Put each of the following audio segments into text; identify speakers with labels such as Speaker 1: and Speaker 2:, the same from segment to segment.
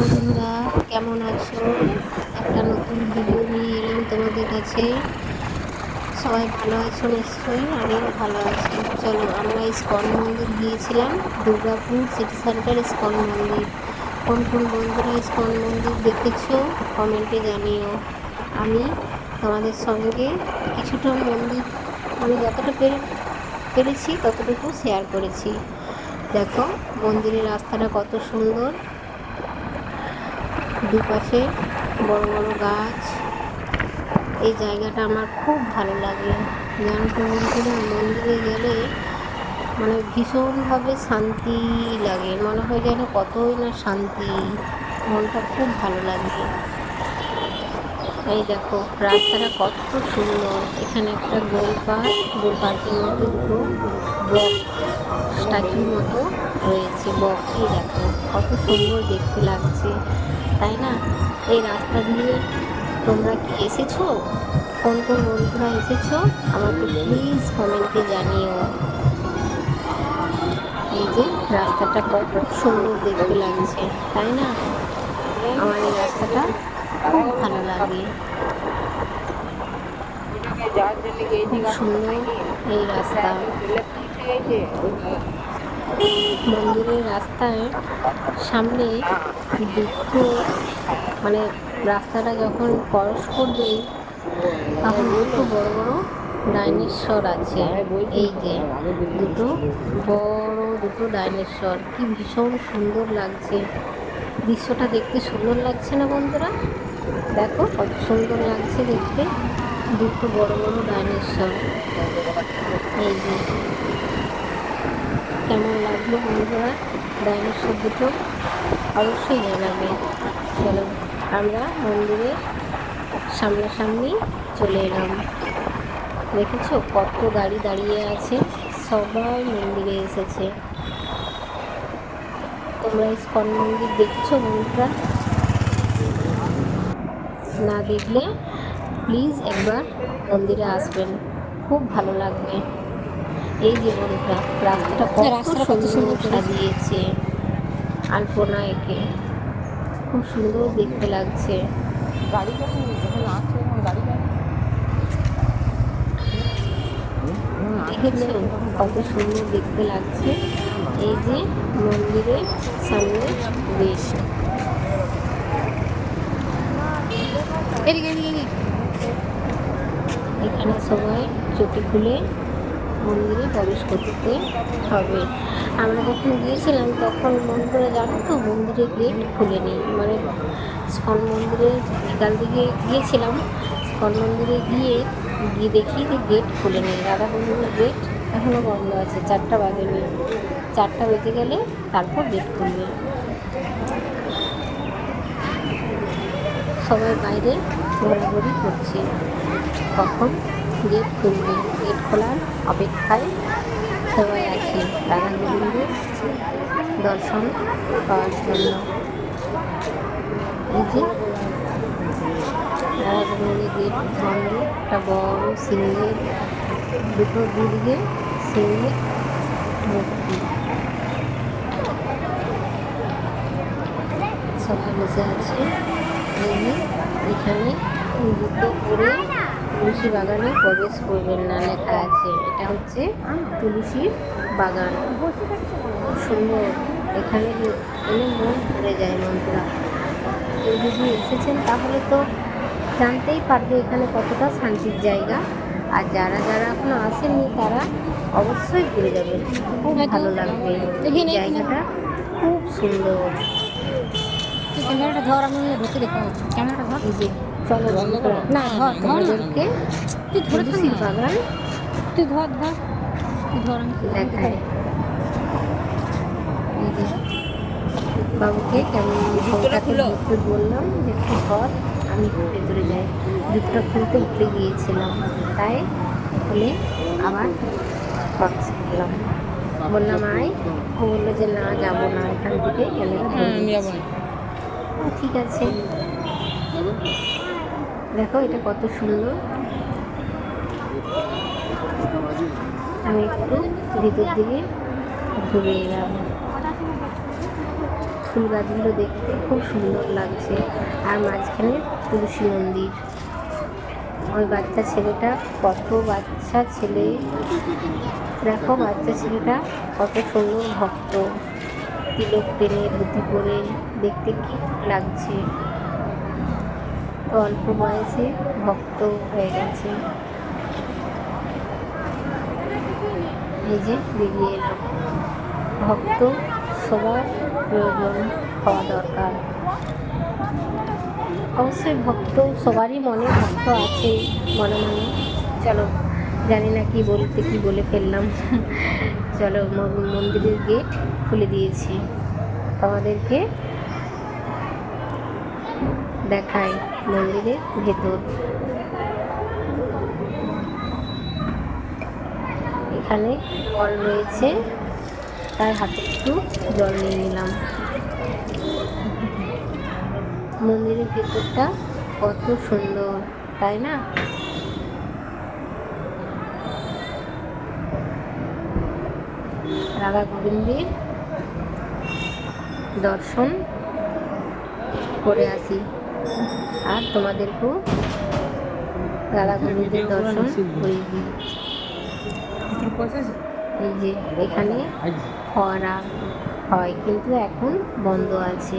Speaker 1: বন্ধুরা কেমন আছো একটা নতুন ভিডিও নিয়ে এলাম তোমাদের কাছে সবাই ভালো আছো নিশ্চয়ই আমিও ভালো আছি চলো আমরা ইস্কন মন্দির গিয়েছিলাম দুর্গাপুর সিটি সেন্টার ইস্কন মন্দির কোন কোন বন্ধুরা ইস্কন মন্দির দেখেছো কমেন্টে জানিও আমি তোমাদের সঙ্গে কিছুটা মন্দির আমি যতটা পেরে পেরেছি ততটুকু শেয়ার করেছি দেখো মন্দিরের রাস্তাটা কত সুন্দর দুপাশে বড় বড় গাছ এই জায়গাটা আমার খুব ভালো লাগে জান বন্ধুরা মন্দিরে গেলে মানে ভীষণভাবে শান্তি লাগে মনে হয় যেন কতই না শান্তি মনটা খুব ভালো লাগে এই দেখো রাস্তাটা কত সুন্দর এখানে একটা গোল পার্ক গোল পার্কের মধ্যে দুটো ব্লক স্ট্যাচুর মতো রয়েছে বক এই দেখো কত সুন্দর দেখতে লাগছে তাই না এই রাস্তা দিয়ে তোমরা কি এসেছো কোন কোন বন্ধুরা এসেছো আমাকে প্লিজ কমেন্টে জানিও এই যে রাস্তাটা কত সুন্দর দেখতে লাগছে তাই না আমার এই রাস্তাটা খুব ভালো লাগে সুন্দর এই রাস্তা মন্দিরের রাস্তায় সামনে দুঃখ মানে রাস্তাটা যখন ক্রস করবে তখন দুটো বড় বড় ডাইনেশ্বর আছে এই যে দুটো বড় দুটো ডাইনেশ্বর কি ভীষণ সুন্দর লাগছে দৃশ্যটা দেখতে সুন্দর লাগছে না বন্ধুরা দেখো কত সুন্দর লাগছে দেখতে দুটো বড় বড় ডাইনেশ্বর এই যে কেমন লাগলো বন্ধুরা ডাইনোসর দুটো অবশ্যই জানাবে চলো আমরা মন্দিরে সামনাসামনি চলে এলাম দেখেছো কত গাড়ি দাঁড়িয়ে আছে সবাই মন্দিরে এসেছে তোমরা ইস্কন মন্দির দেখছো বন্ধুরা না দেখলে প্লিজ একবার মন্দিরে আসবেন খুব ভালো লাগবে এই যে বন্ধুরা রাস্তাটা কত সুন্দর সাজিয়েছে আলপনা একে খুব সুন্দর দেখতে লাগছে দেখেছো কত সুন্দর দেখতে লাগছে এই যে মন্দিরের সামনে বেশ এখানে সবাই চটি খুলে মন্দিরে প্রবেশ করতে হবে আমরা যখন গিয়েছিলাম তখন মন করে জানো তো মন্দিরে গেট খুলেনি মানে স্কন মন্দিরে বিকাল দিকে গিয়েছিলাম স্কন মন্দিরে গিয়ে গিয়ে দেখি যে গেট খুলে নেই রাধা কুণ্ডুর গেট এখনও বন্ধ আছে চারটা বাজে নেই চারটা বেজে গেলে তারপর গেট খুলবে সবাই বাইরে ঘোরাঘুরি করছে কখন গেট খুলবে গেট খোলার অপেক্ষায় সবাই আছে রাধা গোবিন্দের দর্শন পাওয়ার জন্য এই যে রাধা গোবিন্দের গেট বন্ধ একটা বড় সিংহের দুটো দুর্গে সিংহের মূর্তি সবাই বসে আছে এখানে দুটো করে তুলসী বাগানে প্রবেশ করবেন না লেখা আছে এটা হচ্ছে তুলসীর বাগান সুন্দর এখানে এনে মন ভরে যায় মন্ত্রা কেউ যদি এসেছেন তাহলে তো জানতেই পারবে এখানে কতটা শান্তির জায়গা আর যারা যারা এখনো আসেননি তারা অবশ্যই ঘুরে যাবে খুব হ্যাঁ, ভালো লাগবে জায়গাটা খুব সুন্দর
Speaker 2: ধর আমি ঢুকে দেখো কেমন ধর না ধর ধর ধর ধর
Speaker 1: বাবুকে কেমন বউটাকে বললাম যে একটু ধর আমি ভেতরে যাই দুধটা খুলতে উঠে গিয়েছিলাম তাই খুলে আবার বক্স খুললাম বললাম আয় ও বললো যে না যাবো না এখান থেকে ক্যামেরা ঠিক আছে দেখো এটা কত সুন্দর আমি একটু ভিতর দিকে ঘুরে এলাম ফুল গাছগুলো দেখতে খুব সুন্দর লাগছে আর মাঝখানে তুলসী মন্দির ওই বাচ্চা ছেলেটা কত বাচ্চা ছেলে দেখো বাচ্চা ছেলেটা কত সুন্দর ভক্ত তিলক টেনে ধুতি পরে দেখতে কি লাগছে অল্প বয়সে ভক্ত হয়ে গেছে নিজে বেরিয়ে এলাম ভক্ত সবার প্রয়োজন হওয়া দরকার অবশ্যই ভক্ত সবারই মনে ভক্ত আছে মনে মনে চলো জানি না কি বলতে কি বলে ফেললাম চলো মন্দিরের গেট খুলে দিয়েছি আমাদেরকে দেখায় মন্দিরের ভেতর এখানে কল রয়েছে তার হাতে একটু জল নিয়ে নিলাম মন্দিরের ভেতরটা কত সুন্দর তাই না রাধা গোবিন্দের দর্শন করে আসি আর তোমাদেরকেও রাধাকুণ্ডীদের দর্শন করিয়ে এই যে এখানে খরা হয় কিন্তু এখন বন্ধ আছে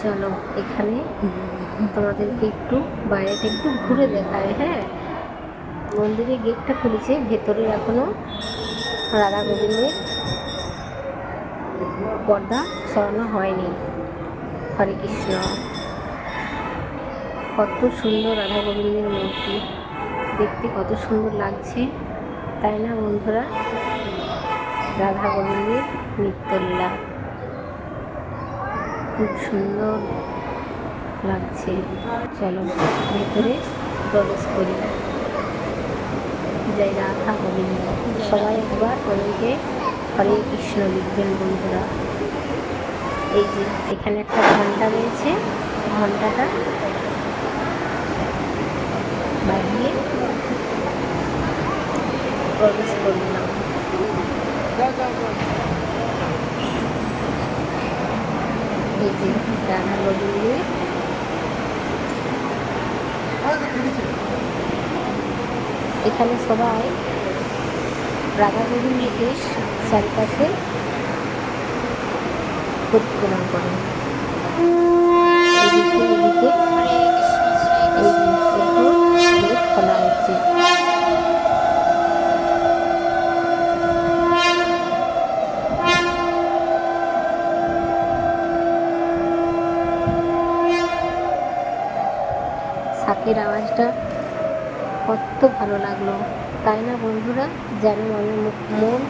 Speaker 1: চলো এখানে তোমাদেরকে একটু বাইরেটা একটু ঘুরে দেখায় হ্যাঁ মন্দিরের গেটটা খুলেছে ভেতরে এখনও রাধা গোবিন্দের পর্দা সরানো হয়নি হরে কৃষ্ণ কত সুন্দর রাধা গোবিন্দের মূর্তি দেখতে কত সুন্দর লাগছে তাই না বন্ধুরা রাধা গোবিন্দের নৃত্যলীলা খুব সুন্দর লাগছে চলো ভেতরে প্রবেশ করি জয় রাধা গোবিন্দ সবাই একবার তোমাকে হরে কৃষ্ণ লিখবেন বন্ধুরা এই যে এখানে একটা ঘন্টা রয়েছে ঘন্টাটা বাড়িয়ে প্রবেশ করলাম এই যে রাধা নিয়ে এখানে সবাই রাধাগোবিন্দ নির্দেশ চারিপাশে প্রতিফলন করেন খোলা হচ্ছে শাকের আওয়াজটা কত ভালো লাগলো তাই না বন্ধুরা যেন আমার মন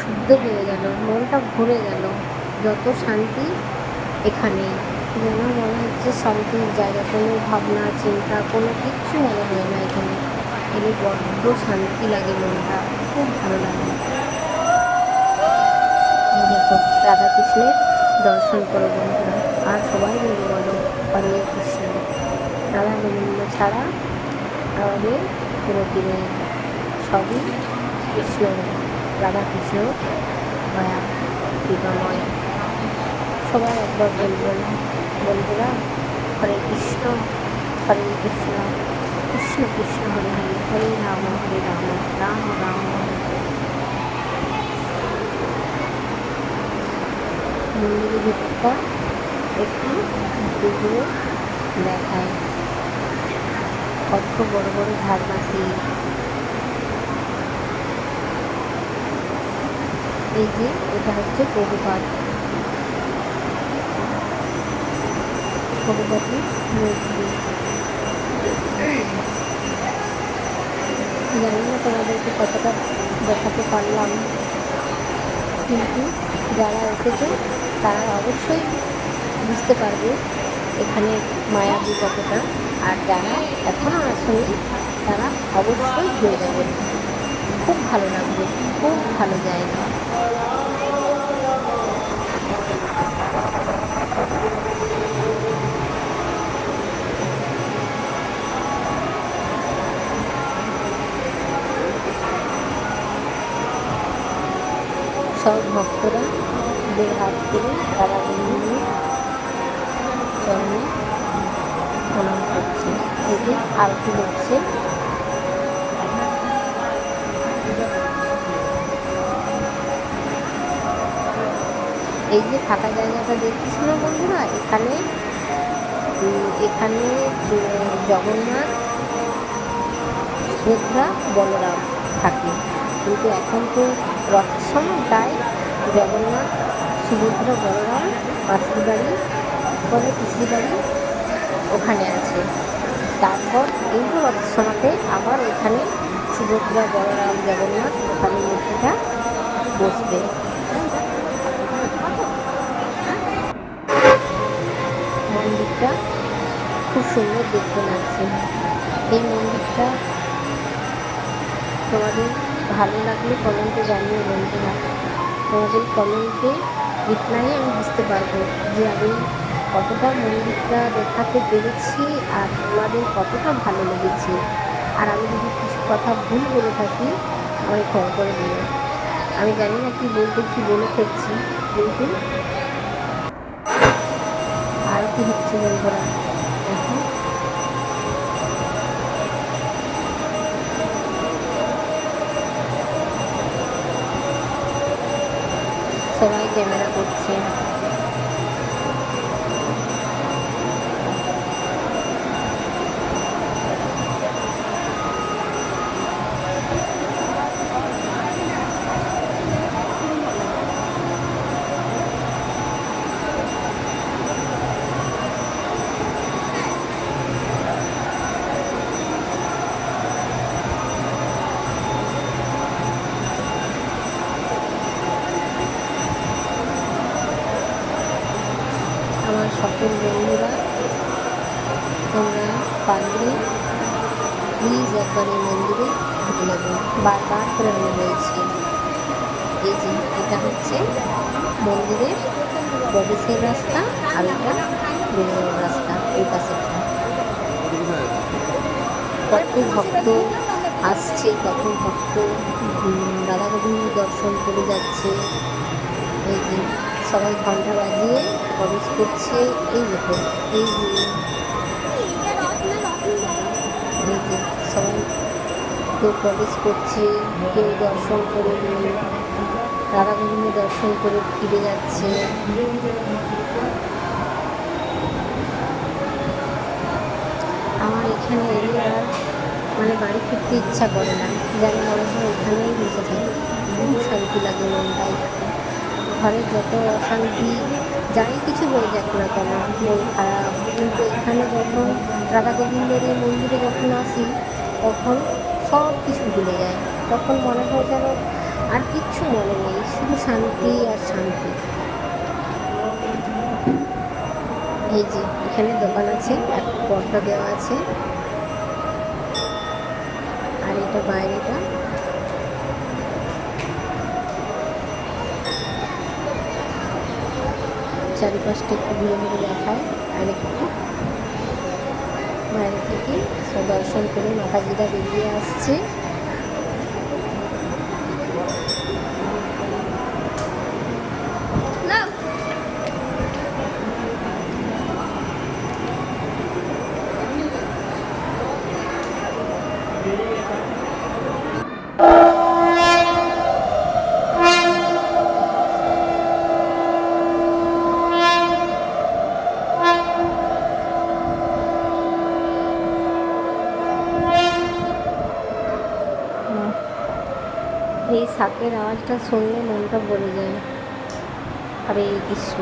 Speaker 1: শুদ্ধ হয়ে গেল মনটা ঘুরে গেল যত শান্তি এখানে যেন মনে হচ্ছে শান্তির জায়গা কোনো ভাবনা চিন্তা কোনো কিচ্ছু মনে হয় না এখানে এখানে বড্ড শান্তি লাগে মনটা খুব ভালো লাগে রাধাকৃষ্ণের দর্শন করো বন্ধুরা আর সবাই মিলে বলো অনেক কৃষ্ণ রাধা গোবিন্দ ছাড়া আমাদের পুরো দিনে সবই কৃষ্ণ রাধাকৃষ্ণ মায়া দীপাময় সবাই একবার বলবেন বন্ধুরা হরে কৃষ্ণ হরে কৃষ্ণ কৃষ্ণ কৃষ্ণ হরে হরে হরে রাম হরে রাম রাম রাম মন্দিরের ভিতরটা একটু দেখায় কত বড় বড় ঝাড় মাছি এই যে এটা হচ্ছে প্রভুপাত প্রভুপাতি মন্দির জানি না তোমাদেরকে কতটা দেখাতে পারলাম কিন্তু যারা এসেছে তারা অবশ্যই বুঝতে পারবে এখানে মায়াবী কতটা আর যারা এখনও আসেনি তারা অবশ্যই ঘুরে যাবে খুব ভালো লাগবে খুব ভালো জায়গা সব ভক্তরা হাত করে তারা নিয়ে প্রণাম করছে এটি আরতি হচ্ছে এই যে ফাঁকা জায়গাটা দেখতেছি না বন্ধুরা এখানে এখানে জগন্নাথ সুভদ্রা বলরাম থাকে কিন্তু এখন তো রথসম তাই জগন্নাথ সুভদ্রা বলরাম মাসির বাড়ি পরে পিসির বাড়ি ওখানে আছে তারপর দীর্ঘ রথসভাতে আবার ওখানে সুভদ্রা বলরাম জগন্নাথ ওখানে মূর্তিটা বসবে মন্দিরটা খুব সুন্দর দেখতে লাগছে এই মন্দিরটা তোমাদের ভালো লাগলে কমেন্টে জানিয়ে বন্ধুরা তোমাদের কমেন্টে রিপ্লাই আমি বুঝতে পারবো যে আমি কতটা মন্দিরটা দেখাতে পেরেছি আর তোমাদের কতটা ভালো লেগেছে আর আমি যদি কিছু কথা ভুল বলে থাকি আমাকে ক্ষমা করে দিও আমি জানি না কি বলতে কি বলে ফেলছি কিন্তু আর কি হচ্ছে বন্ধুরা এখন সবাই ক্যামেরা করছে এই একবার মন্দিরে ঢুকে নেবেন বারবার করে আমি বলছি এই যে এটা হচ্ছে মন্দিরের প্রবেশের রাস্তা আর এটা রাস্তা এই পাশেরটা কত ভক্ত আসছে কত ভক্ত রাধা গোবিন্দ দর্শন করে যাচ্ছে এই যে সবাই ঘন্টা বাজিয়ে প্রবেশ করছে এই দেখুন এই কেউ কলেজ করছে কেউ দর্শন করে বিভিন্ন দর্শন করে ফিরে যাচ্ছে আমার এখানে এলে আর মানে বাড়ি ফিরতে ইচ্ছা করে না যেন মনে হয় এখানেই বসে থাকি খুব শান্তি লাগে মনটাই ঘরে যত অশান্তি যাই কিছু হয়ে যাক না কেন মন খারাপ কিন্তু এখানে যখন রাধা গোবিন্দের মন্দিরে যখন আসি তখন সব কিছু ভুলে যায় তখন মনে হয় যেন আর কিচ্ছু মনে নেই শুধু শান্তি আর শান্তি এই যে এখানে দোকান আছে এক পর্দা দেওয়া আছে আর এটা বাইরেটা চারিপাশটা একটু ঘুরে ঘুরে দেখায় আর একটু মায়ের থেকে দর্শন করে মাতাজিরা বেরিয়ে আসছে শাকের আওয়াজটা শুনলে মনটা ভরে যায় আরে কৃষ্ণ